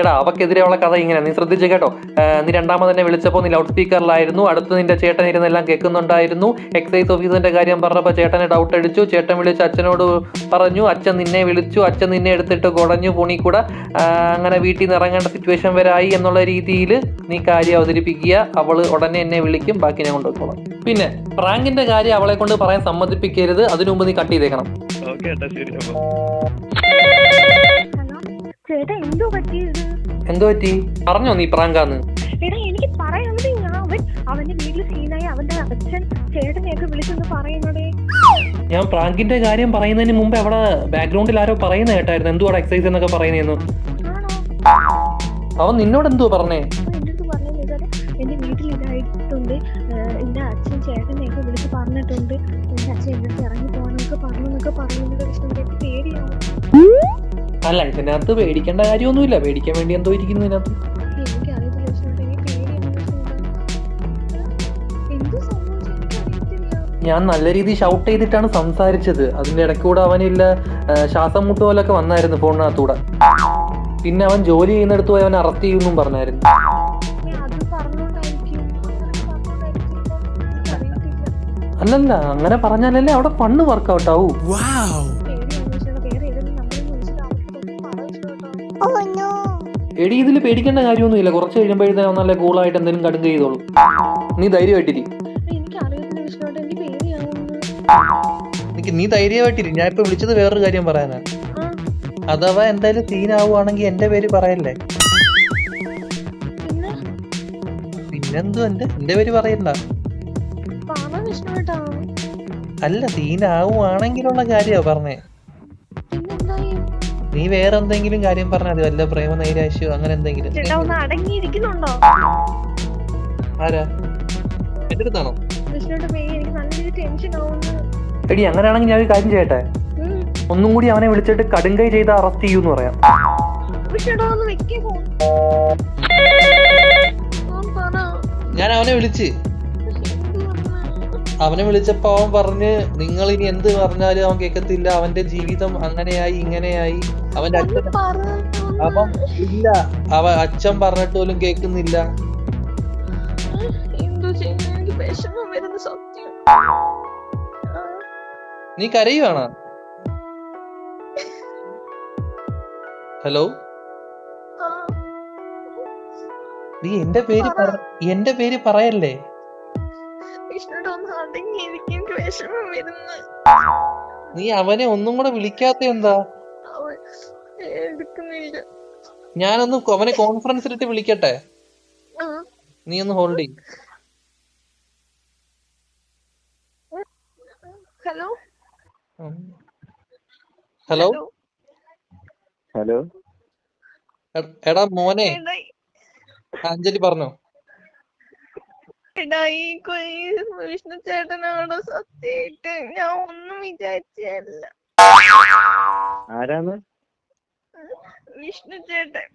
എടാ അവക്കെതിരെയുള്ള കഥ ഇങ്ങനെ. നീ ശ്രദ്ധിച്ചു കേട്ടോ. നീ രണ്ടാമത് തന്നെ വിളിച്ചപ്പോൾ നീ ലൗഡ് സ്പീക്കറിലായിരുന്നു അടുത്ത് നിന്റെ ചേട്ടൻ ഇരുന്നെല്ലാം കേൾക്കുന്നുണ്ടായിരുന്നു. എക്സൈസ് ഓഫീസിന്റെ കാര്യം പറഞ്ഞപ്പോൾ ചേട്ടനെ ഡൗട്ട് അടിച്ചു. ചേട്ടൻ വിളിച്ച് അച്ഛനോട് പറഞ്ഞു അച്ഛൻ നിന്നെ വിളിച്ചു. അച്ഛൻ നിന്നെ എടുത്തിട്ട് കുടഞ്ഞു പുണി കൂടെ. അങ്ങനെ വീട്ടിൽ നിന്ന് ഇറങ്ങേണ്ട സിറ്റുവേഷൻ വരെ ആയി എന്നുള്ള രീതിയിൽ നീ കാര്യം അവതരിപ്പിക്കുക. അവൾ ഉടനെ എന്നെ വിളിക്കും. ബാക്കി ഞാൻ കൊണ്ടുപോയിക്കോളാം. പിന്നെ പ്രാങ്കിന്റെ കാര്യം അവളെ കൊണ്ട് പറയാൻ സമ്മതിപ്പിക്കരുത്. അതിനു മുമ്പ് നീ കട്ട് ചെയ്തേക്കണം. ഓക്കെ ശരി എന്തോ പറ്റിയത്? എന്തോ പറ്റി? പറഞ്ഞോ നീ പ്രാങ്കാന്ന്. എടാ എനിക്ക് പറയാനുള്ളത് ഞാൻ അവൻ അവന്റെ വീട്ടിൽ സീനായി അവന്റെ അച്ഛൻ ചേട്ടനെയൊക്കെ വിളിച്ചെന്ന് പറയുന്നതേ. ഞാൻ പ്രാങ്കിന്റെ കാര്യം പറയുന്നതിന് മുമ്പ് അവിടെ ബാക്ക്ഗ്രൗണ്ടിൽ ആരോ പറയുന്ന കേട്ടായിരുന്നു. എന്തുവാടാ എക്സസൈസ് എന്നൊക്കെ പറയുന്നതെന്ന്? ആണോ? അവൻ നിന്നോട് എന്തോ പറഞ്ഞേ? എന്റെ വീട്ടിൽ ഇതായിട്ടുണ്ട്. എന്റെ അച്ഛൻ ചേട്ടനെയൊക്കെ വിളിച്ച് പറഞ്ഞിട്ടുണ്ട്. എന്റെ അച്ഛൻ എന്റെ ഇറങ്ങി പോകാനൊക്കെ പറഞ്ഞു എന്നൊക്കെ പറയുന്നത് പേടിയാണ് പേടിയാവും. അല്ല ഇതിനകത്ത് പേടിക്കേണ്ട കാര്യമൊന്നുമില്ല. പേടിക്കാൻ വേണ്ടി എന്തോ ഇരിക്കുന്നു ഇതിനകത്ത്. ഞാൻ നല്ല രീതിയിൽ ഷൗട്ട് ചെയ്തിട്ടാണ് സംസാരിച്ചത്. അതിന്റെ ഇടയ്ക്കൂടെ അവനില്ല ശ്വാസം മുട്ട് പോലൊക്കെ വന്നായിരുന്നു ഫോണിനകത്തൂടെ. പിന്നെ അവൻ ജോലി ചെയ്യുന്നിടത്ത് പോയി അവൻ അറസ്റ്റ് ചെയ്യുമെന്നും പറഞ്ഞായിരുന്നു. അല്ലല്ല അങ്ങനെ പറഞ്ഞാലല്ലേ അവിടെ ഫണ്ട് വർക്കൗട്ട് എടി ഇതിൽ പേടിക്കേണ്ട കാര്യമൊന്നുമില്ല. കുറച്ച് കഴിയുമ്പോഴത്തേനും നല്ല കൂളായിട്ട് എന്തെങ്കിലും കടുങ്ക ചെയ്തോളൂ. നീ ധൈര്യമായിട്ടിരി. എനിക്ക് നീ ധൈര്യമായിട്ടിരി. ഞാൻ ഇപ്പൊ വിളിച്ചത് വേറൊരു കാര്യം പറയാനാ. അഥവാ എന്തായാലും സീനാവുകയാണെങ്കിൽ എന്റെ പേര് പറയല്ലേ? പിന്നെ? പിന്നെന്തോ എന്റെ എന്റെ പേര് പറയണ്ട. അല്ല സീനാവുകയാണെങ്കിലുള്ള കാര്യമാ പറഞ്ഞേ. നീ വേറെ എന്തെങ്കിലും കാര്യം പറഞ്ഞാൽ മതി വല്ല പ്രേമ നൈരാശ്യോ അങ്ങനെ എന്തെങ്കിലും. അടങ്ങിയിരിക്കുന്നുണ്ടോ? ആരാ? എന്റെ അടുത്താണോ? എടി അങ്ങനെയാണെങ്കിൽ ഞാൻ ഒരു കാര്യം ചെയ്യട്ടെ? ഒന്നും കൂടി അവനെ വിളിച്ചിട്ട് കടുങ്കൈ ചെയ്ത് അറസ്റ്റ് ചെയ്യൂന്ന് പറയാം. ഞാൻ അവനെ വിളിച്ച്? അവനെ വിളിച്ചപ്പോ അവൻ പറഞ്ഞ് നിങ്ങൾ ഇനി എന്ത് പറഞ്ഞാലും അവൻ കേൾക്കത്തില്ല അവന്റെ ജീവിതം അങ്ങനെയായി ഇങ്ങനെയായി. അവന്റെ അച്ഛൻ അപ്പം ഇല്ല. അവ അച്ഛൻ പറഞ്ഞിട്ട് പോലും കേൾക്കുന്നില്ല. നീ കരയുവാണോ? ഹലോ? നീ എന്റെ പേര് എന്റെ പേര് പറയല്ലേ? എനിക്ക് വിഷമം വരുന്നു. നീ അവനെ ഒന്നും കൂടെ വിളിക്കാത്ത എന്താ? എടുക്കുന്നില്ല. ഞാനൊന്ന് അവനെ കോൺഫറൻസിലിട്ട് വിളിക്കട്ടെ? നീ ഒന്ന് ഹോൾഡ് ചെയ്യും. ഹലോ? ഹലോ? ഹലോ? എടാ മോനെ. അഞ്ജലി പറഞ്ഞോ? എടാ ഈ കൊയ് വിഷ്ണു ചേട്ടനോട് സത്യമായിട്ട് ഞാൻ ഒന്നും വിചാരിച്ചല്ല ആരാന്ന് വിഷ്ണു ചേട്ടൻ.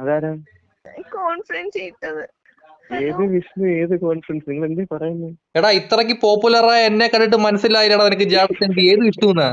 അതാരാ? കോൺഫറൻസ് ഇട്ടത് ഏത് വിഷ്ണു ഏത് കോൺഫറൻസ് നിങ്ങൾ എന്തേ പറയുന്നത് എടാ ഇത്രക്ക് പോപ്പുലറായ എന്നെ കണ്ടിട്ട് മനസ്സിലായില്ലടാ നിനക്ക് ജാടത്തിന്റെ ഏത് ഇഷ്ടൂന്നാ